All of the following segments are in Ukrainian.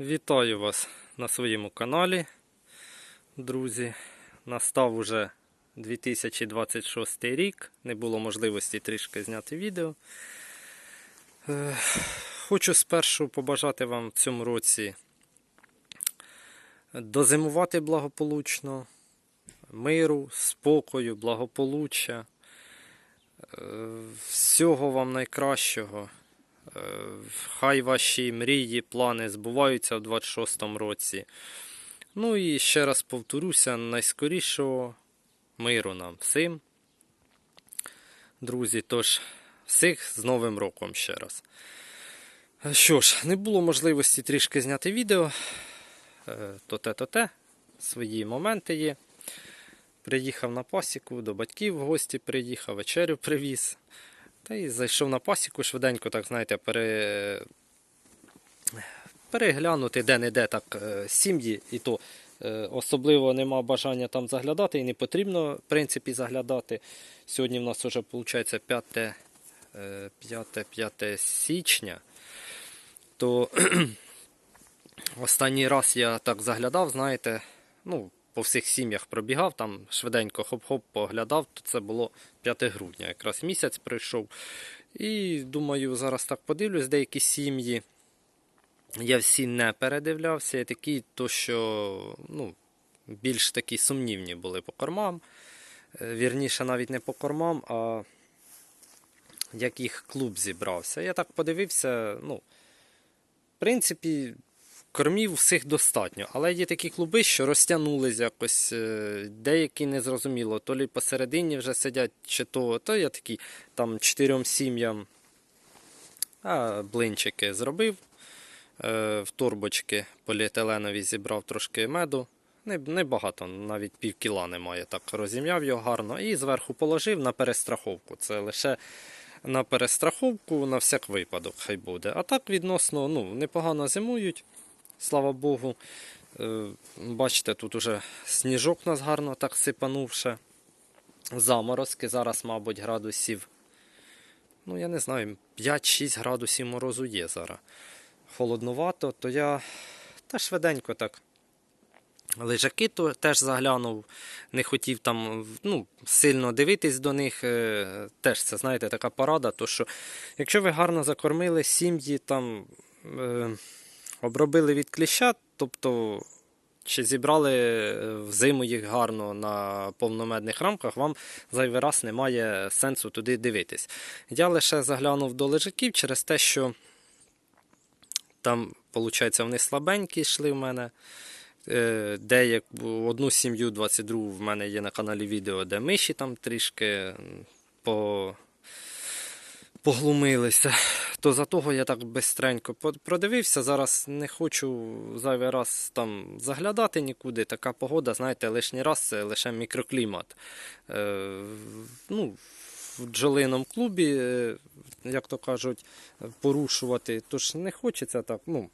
Вітаю вас на своєму каналі, друзі. Настав уже 2026 рік. Не було можливості трішки зняти відео. Е, Хочу спершу побажати вам в цьому році дозимувати благополучно, миру, спокою, благополуччя. Е, Всього вам найкращого. Е, Хай ваші мрії, плани збуваються в 26-му році. Ну і ще раз повторюся, найскорішого миру нам всім. Друзі, тож, всіх з Новим роком ще раз. Е, Що ж, не було можливості трішки зняти відео. Е, То те, то те. Свої моменти є. Приїхав на пасіку, до батьків в гості приїхав, вечерю привіз. Та й зайшов на пасіку швиденько, так знаєте, пере... переглянути де-не-де так е, сім'ї, і то е, особливо нема бажання там заглядати, і не потрібно, в принципі, заглядати. Сьогодні в нас вже виходить 5, е, 5, 5 січня. То останній раз я так заглядав, знаєте, ну, по всіх сім'ях пробігав, там швиденько хоп-хоп поглядав, то це було 5 грудня, якраз місяць прийшов. І думаю, зараз так подивлюсь, деякі сім'ї. Я всі не передивлявся, і такі, то що ну, більш такі сумнівні були по кормам. Е, Вірніше, навіть не по кормам, а як їх клуб зібрався. Я так подивився, ну, в принципі, кормів всіх достатньо, але є такі клуби, що розтягнулись якось, е, деякі незрозуміло, то лі посередині вже сидять, чи то, то я такий там чотирьом сім'ям а, блинчики зробив. Е, В турбочки поліетиленові зібрав трошки меду. Не, не навіть пів кіла немає. Так розім'яв його гарно і зверху положив на перестраховку. Це лише на перестраховку, на всяк випадок хай буде. А так відносно ну, непогано зимують, слава Богу. Е, Бачите, тут уже сніжок у нас гарно так сипанувши. Заморозки зараз, мабуть, градусів. Ну, я не знаю, 5-6 градусів морозу є зараз. Холоднувато, то я та швиденько так. Лежаки то теж заглянув, не хотів там ну, сильно дивитись до них. е, Теж це, знаєте, така порада, то що якщо ви гарно закормили сім'ї, там е, обробили від кліща, тобто чи зібрали е, взиму їх гарно на повномедних рамках, вам зайвий раз немає сенсу туди дивитись. Я лише заглянув до лежаків через те, що там, виходить, вони слабенькі йшли в мене. Е, Деяк, одну сім'ю 22 в мене є на каналі відео, де миші там трішки по, поглумилися. То за того я так бистренько продивився. Зараз не хочу зайвий раз там заглядати нікуди. Така погода, знаєте, лишній раз це лише мікроклімат. Е, ну, в бджолиному клубі, е, як то кажуть, порушувати. Тож не хочеться так. ну,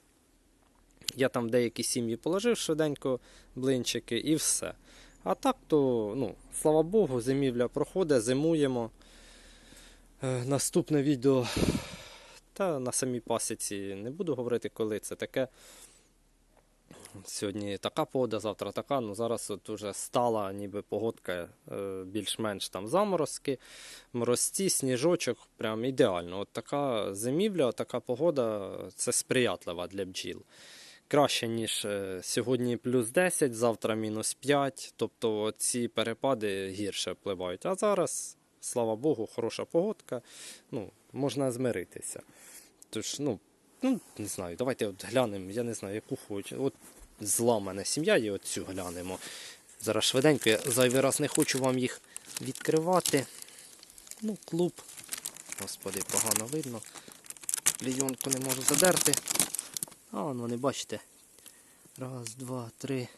я там деякі сім'ї положив швиденько блинчики і все. А так то, ну, слава Богу, зимівля проходить, зимуємо. Е, наступне відео. Та на самій пасіці не буду говорити, коли це таке. Сьогодні така погода, завтра така. Ну зараз от уже стала ніби погодка е, більш-менш там заморозки, морозці, сніжочок, прям ідеально. От така зимівля, така погода це сприятлива для бджіл. Краще, ніж е, сьогодні плюс 10, завтра мінус 5. Тобто ці перепади гірше впливають. А зараз, слава Богу, хороша погодка. Ну, можна змиритися. Тож, ну, ну, не знаю, давайте от глянемо, я не знаю, яку хочу. От зламана сім'я і от цю глянемо. Зараз швиденько, я зайвий раз не хочу вам їх відкривати. Ну, клуб. Господи, погано видно. Клійонку не можу задерти. А, вон вони, бачите. Раз, два, три.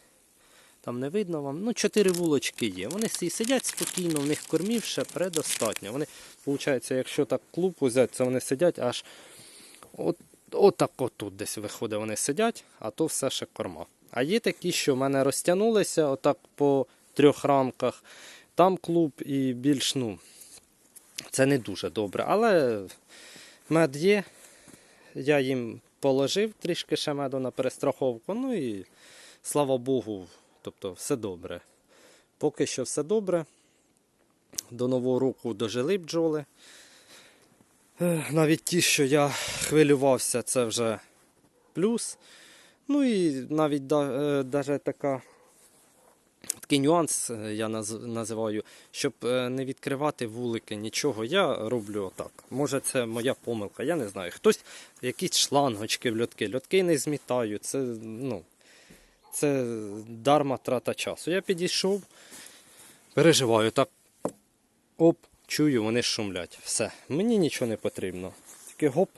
Там не видно вам. Ну, чотири вулочки є. Вони всі сидять спокійно, в них кормів ще предостатньо. Вони, виходить, якщо так клуб взяти, це вони сидять аж от, отак отут десь виходить, вони сидять, а то все ще корма. А є такі, що в мене розтягнулися отак по трьох рамках. Там клуб і більш, ну, це не дуже добре. Але мед є. Я їм положив трішки ще меду на перестраховку. Ну і слава Богу, тобто все добре. Поки що все добре. До Нового року дожили бджоли. Навіть ті, що я хвилювався, це вже плюс. Ну і навіть е, даже така, такий нюанс е, я наз- називаю, щоб е, не відкривати вулики, нічого. Я роблю отак. Може, це моя помилка, я не знаю. Хтось якісь шлангочки в льотки. Льотки не змітаю. Це, ну, це дарма трата часу. Я підійшов, переживаю так. Оп, чую, вони шумлять. Все. Мені нічого не потрібно. Тільки гоп,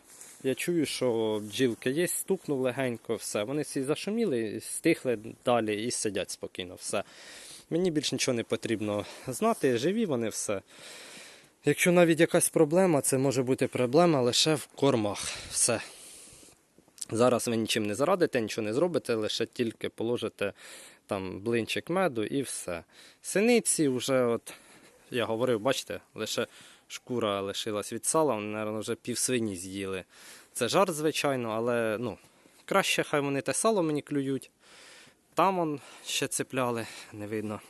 я чую, що бджілки є, стукнув легенько, все. Вони всі зашуміли, стихли далі і сидять спокійно. Все. Мені більше нічого не потрібно знати, живі вони все. Якщо навіть якась проблема, це може бути проблема лише в кормах. Все. Зараз ви нічим не зарадите, нічого не зробите, лише тільки положите там блинчик меду і все. Синиці вже, от, я говорив, бачите, лише шкура лишилась від сала, вони, мабуть, вже пів свині з'їли. Це жарт, звичайно, але ну, краще хай вони те сало мені клюють. Там он ще цепляли, не видно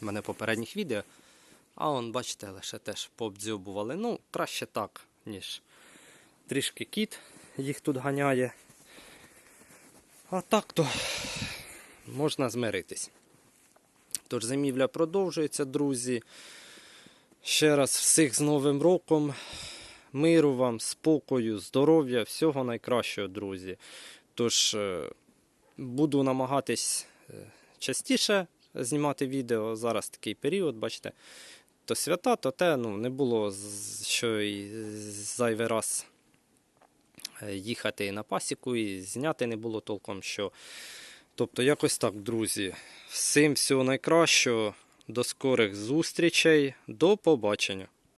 в мене попередніх відео. А он, бачите, лише теж пообдзьобували. Ну, краще так, ніж трішки кіт їх тут ганяє. А так то можна змиритись. Тож зимівля продовжується, друзі. Ще раз всіх з Новим роком. Миру вам, спокою, здоров'я, всього найкращого, друзі. Тож е, буду намагатись е, частіше знімати відео. Зараз такий період, бачите, то свята, то те, ну, не було що і зайвий раз їхати на пасіку і зняти не було толком що. Тобто, якось так, друзі. Всім всього найкращого, до скорих зустрічей, до побачення.